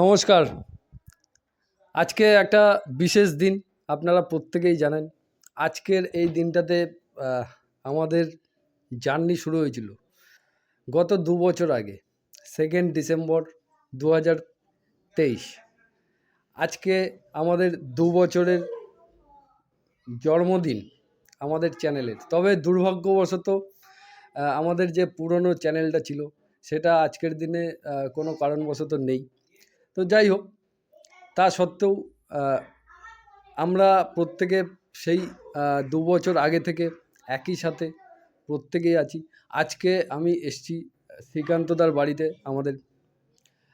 নমস্কার। আজকে একটা বিশেষ দিন, আপনারা প্রত্যেকেই জানেন। আজকের এই দিনটাতে আমাদের জার্নি শুরু হয়েছিল গত দু বছর আগে সেকেন্ড ডিসেম্বর দু তেইশ। আজকে আমাদের দু বছরের জন্মদিন আমাদের চ্যানেলের। তবে দুর্ভাগ্যবশত আমাদের যে পুরনো চ্যানেলটা ছিল, সেটা আজকের দিনে কোনো কারণবশত নেই। তো যাই হোক, তা সত্ত্বেও আমরা প্রত্যেকে সেই দু বছর আগে থেকে একই সাথে প্রত্যেকেই আছি। আজকে আমি এসছি শ্রীকান্তদার বাড়িতে আমাদের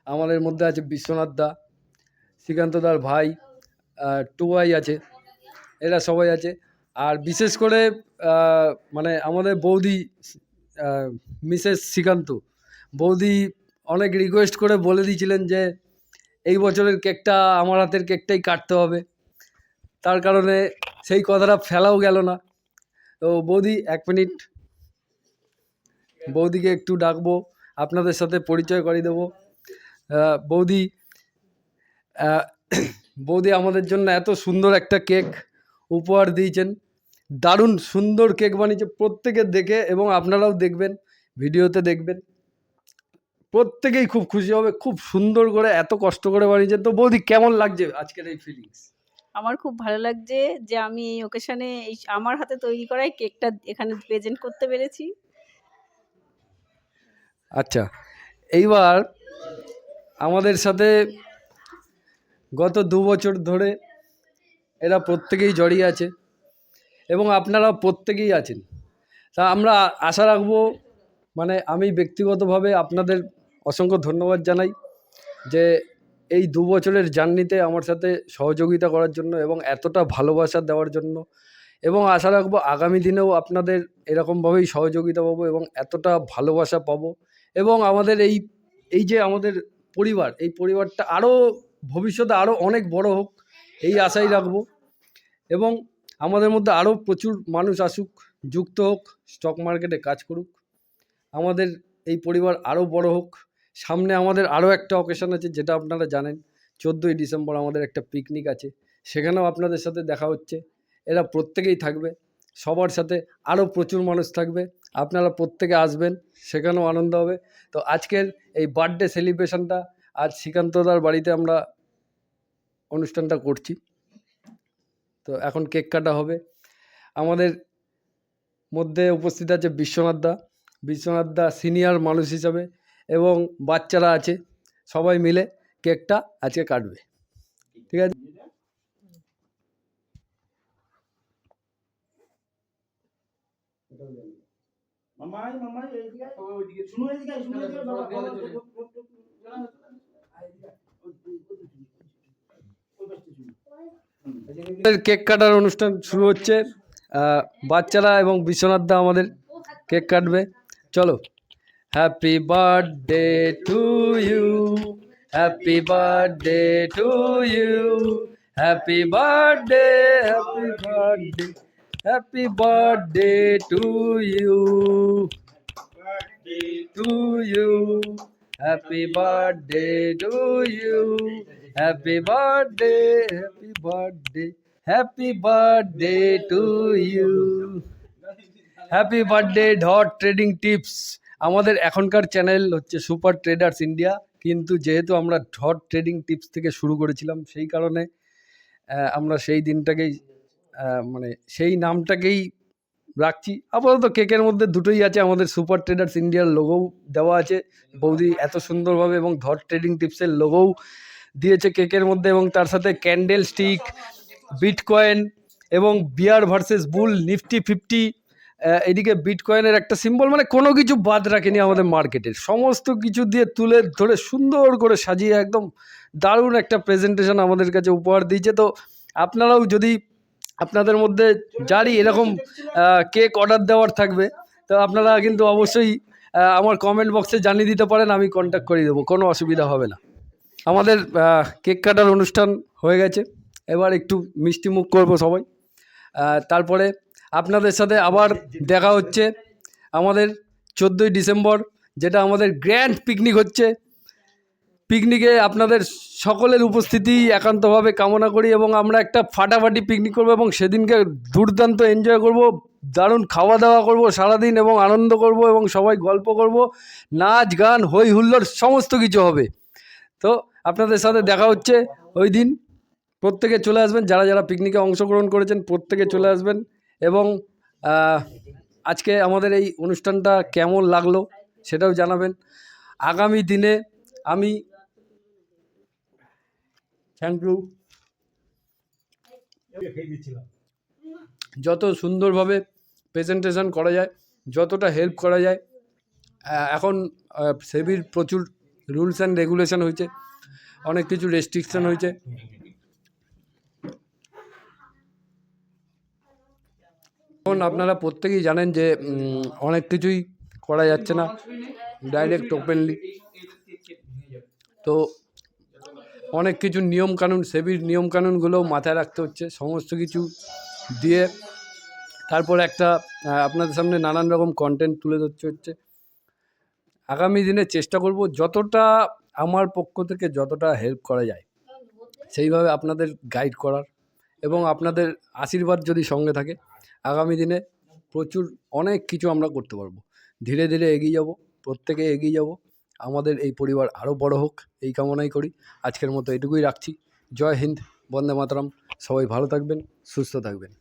আমাদের মধ্যে আছে বিশ্বনাথ দা, শ্রীকান্তদার ভাই টুয়াই আছে, এরা সবাই আছে। আর বিশেষ করে মানে আমাদের বৌদি মিসেস শ্রীকান্ত, বৌদি অনেক রিকোয়েস্ট করে বলে দিয়েছিলেন যে এই বছরের কেকটা আমার হাতের কেকটাই কাটতে হবে। তার কারণে সেই কথাটা ফেলাও গেল না। তো বৌদি, এক মিনিট। বৌদিকে একটু ডাকবো, আপনাদের সাথে পরিচয় করিয়ে দেবো। বৌদি বৌদি আমাদের জন্য এত সুন্দর একটা কেক উপহার দিয়েছেন। দারুণ সুন্দর কেক বানিয়েছে প্রত্যেকে দেখে এবং আপনারাও দেখবেন, ভিডিওতে দেখবেন। প্রত্যেকেই খুব খুশি হবে খুব সুন্দর করে এত কষ্ট করে বানিয়েছেন তো বৌদি কেমন লাগছে আজকের এই ফিলিংস আমার খুব ভালো লাগছে যে আমি এই ওকেশনে এই আমার হাতে তৈরি করা এই কেকটা এখানে প্রেজেন্ট করতে পেরেছি। আচ্ছা এইবার আমাদের সাথে গত দু বছর ধরে এরা প্রত্যেকেই জড়িয়ে আছে এবং আপনারা প্রত্যেকেই আছেন। তা আমরা আশা রাখব মানে আমি ব্যক্তিগতভাবে আপনাদের অসংখ্য ধন্যবাদ জানাই যে এই দু বছরের জার্নিতে আমার সাথে সহযোগিতা করার জন্য এবং এতটা ভালোবাসা দেওয়ার জন্য এবং আশা রাখব আগামী দিনেও আপনাদের এরকমভাবেই সহযোগিতা পাবো এবং এতটা ভালোবাসা পাবো এবং আমাদের এই এই যে আমাদের পরিবার, এই পরিবারটা আরও ভবিষ্যতে আরও অনেক বড় হোক, এই আশাই রাখব এবং আমাদের মধ্যে আরও প্রচুর মানুষ আসুক, যুক্ত হোক স্টক মার্কেটে কাজ করুক। আমাদের এই পরিবার আরও বড় হোক। সামনে আমাদের আরও একটা অকেশন আছে, যেটা আপনারা জানেন, চোদ্দোই ডিসেম্বর আমাদের একটা পিকনিক আছে, সেখানেও আপনাদের সাথে দেখা হচ্ছে, এরা প্রত্যেকেই থাকবে, সবার সাথে আরও প্রচুর মানুষ থাকবে, আপনারা প্রত্যেকে আসবেন, সেখানেও আনন্দ হবে, তো আজকের এই বার্থডে সেলিব্রেশনটা আজ শ্রীকান্তদার বাড়িতে আমরা অনুষ্ঠানটা করছি, তো এখন কেক কাটা হবে, আমাদের মধ্যে উপস্থিত আছে বিশ্বনাথ দা বিশ্বনাথ দা সিনিয়র মানুষ হিসাবে এবং বাচ্চারা আছে সবাই মিলে কেকটা আজকে কাটবে ঠিক আছে মামাই মামাই এইদিকে ওইদিকে শুনো এইদিকে শুনো এইদিকে বাবা বাবা কেক কাটার অনুষ্ঠান শুরু হচ্ছে বাচ্চারা এবং বিশ্বনাথ দা আমাদের কেক কাটবে চলো Happy birthday to you. Happy birthday to you. Happy birthday, happy birthday, happy birthday to you. To you. Happy birthday to you. Happy birthday, happy birthday, happy birthday to you. Happy birthday dot trading tips. আমাদের এখনকার channel হচ্ছে super traders India কিন্তু যেহেতু আমরা dot trading tips থেকে শুরু করেছিলাম, সেই কারণে আমরা সেই দিনটাকেই মানে সেই নামটাকেই রাখছি। আপাতত কেকের মধ্যে দুটোই আছে, আমাদের সুপার ট্রেডার্স ইন্ডিয়ার লোগোও দেওয়া আছে। বৌদি এত সুন্দরভাবে এবং ধর ট্রেডিং টিপসের লোগোও দিয়েছে কেকের মধ্যে এবং তার সাথে ক্যান্ডেল স্টিক বিটকয়েন এবং bear versus bull Nifty fifty এদিকে বিটকয়েনের একটা সিম্বল মানে কোনো কিছু বাদ রাখেনি আমাদের মার্কেটের সমস্ত কিছু দিয়ে তুলে ধরে সুন্দর করে সাজিয়ে একদম দারুণ একটা প্রেজেন্টেশন আমাদের কাছে উপহার দিয়েছে। তো আপনারাও যদি আপনাদের মধ্যে যারই এরকম কেক অর্ডার দেওয়ার থাকবে, তো আপনারা কিন্তু অবশ্যই আমার কমেন্ট বক্সে জানিয়ে দিতে পারেন, আমি কন্ট্যাক্ট করে দেবো, কোনো অসুবিধা হবে না। আমাদের কেক কাটার অনুষ্ঠান হয়ে গেছে। এবার একটু মিষ্টি মুখ করব সবাই। তারপরে আপনাদের সাথে আবার দেখা হচ্ছে। আমাদের চোদ্দোই ডিসেম্বর যেটা আমাদের গ্র্যান্ড পিকনিক হচ্ছে। পিকনিকে আপনাদের সকলের উপস্থিতি একান্তভাবে কামনা করি এবং আমরা একটা ফাটাফাটি পিকনিক করব এবং সেদিনকে দুর্দান্ত এনজয় করব দারুণ খাওয়া দাওয়া করব সারাদিন এবং আনন্দ করব এবং সবাই গল্প করব নাচ গান হই হুল্লোড় সমস্ত কিছু হবে। তো আপনাদের সাথে দেখা হচ্ছে ওই দিন। প্রত্যেকে চলে আসবেন যারা যারা পিকনিকে অংশগ্রহণ করেছেন প্রত্যেকে চলে আসবেন। এবং আজকে আমাদের এই অনুষ্ঠানটা কেমন লাগল সেটাও জানাবেন। আগামী দিনে আমি থ্যাংক ইউ। যত সুন্দরভাবে প্রেজেন্টেশন করা যায়, যতটা হেল্প করা যায় এখন সেবির প্রচুর রুলস অ্যান্ড রেগুলেশন হয়েছে, অনেক কিছু রেস্ট্রিকশন হয়েছে। এখন আপনারা প্রত্যেকেই জানেন যে অনেক কিছুই করা যাচ্ছে না। ডাইরেক্ট ওপেনলি তো অনেক কিছু নিয়ম কানুন সেবির নিয়ম কানুনগুলো মাথায় রাখতে হচ্ছে, সমস্ত কিছু দিয়ে। তারপর একটা আপনাদের সামনে নানান রকম কন্টেন্ট তুলে ধরতে হচ্ছে। আগামী দিনে চেষ্টা করব যতটা আমার পক্ষ থেকে যতটা হেল্প করা যায়, সেইভাবে আপনাদের গাইড করার এবং আপনাদের আশীর্বাদ যদি সঙ্গে থাকে আগামী দিনে প্রচুর, অনেক কিছু আমরা করতে পারব। ধীরে ধীরে এগিয়ে যাব, প্রত্যেকে এগিয়ে যাব। আমাদের এই পরিবার আরও বড় হোক, এই কামনাই করি। আজকের মতো এটুকুই রাখছি। জয় হিন্দ, বন্দে মাতরম। সবাই ভালো থাকবেন, সুস্থ থাকবেন।